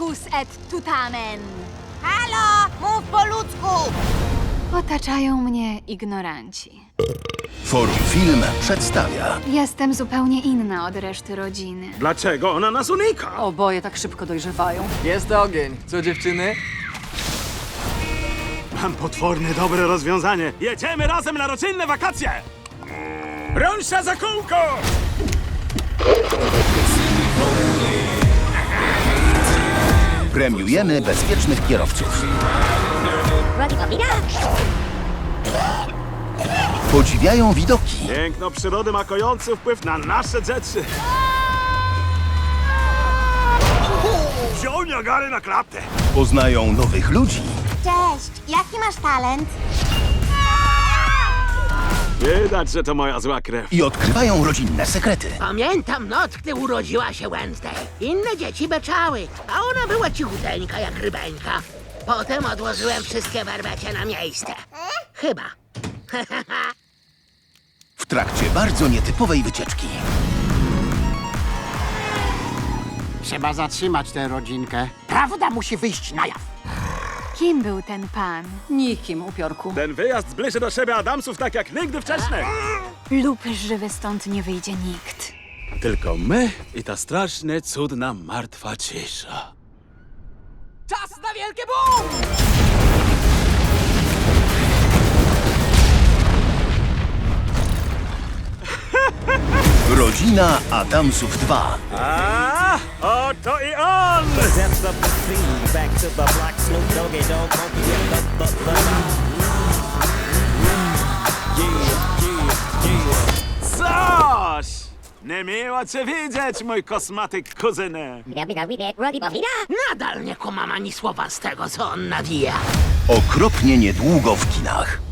Jacus et tutamen. Halo, mów po ludzku! Otaczają mnie ignoranci. Forum Film przedstawia Jestem zupełnie inna od reszty rodziny. Dlaczego ona nas unika? Oboje tak szybko dojrzewają. Jest ogień. Co dziewczyny? Mam potworne dobre rozwiązanie. Jedziemy razem na rodzinne wakacje! Rąsza za kółko! Premiujemy bezpiecznych kierowców. Podziwiają widoki. Piękno przyrody ma kojący wpływ na nasze dzieci. Wziął Niagary na klatę. Poznają nowych ludzi. Cześć, jaki masz talent? Widać, że to moja zła krew. I odkrywają rodzinne sekrety. Pamiętam noc, gdy urodziła się Wednesday. Inne dzieci beczały, a ona była cichuteńka jak rybeńka. Potem odłożyłem wszystkie werbecie na miejsce. Chyba. W trakcie bardzo nietypowej wycieczki. Trzeba zatrzymać tę rodzinkę. Prawda musi wyjść na jaw. Kim był ten pan? Nikim, upiorku. Ten wyjazd zbliży do siebie Adamsów tak jak nigdy wcześniej. Lub żywy stąd nie wyjdzie nikt. Tylko my i ta strasznie cudna martwa cisza. Czas na wielkie bum! Rodzina Adamsów 2. A, oto i on! Depths of the sea, back to the block, Snoop Doggy Dogg, funky yeah, the, the, the, yeah, yeah, yeah. Coś! Niemiło cię widzieć, mój kosmatyk kuzynie. Nadal nie kumam ani słowa z tego, co on nawija. Okropnie niedługo w kinach.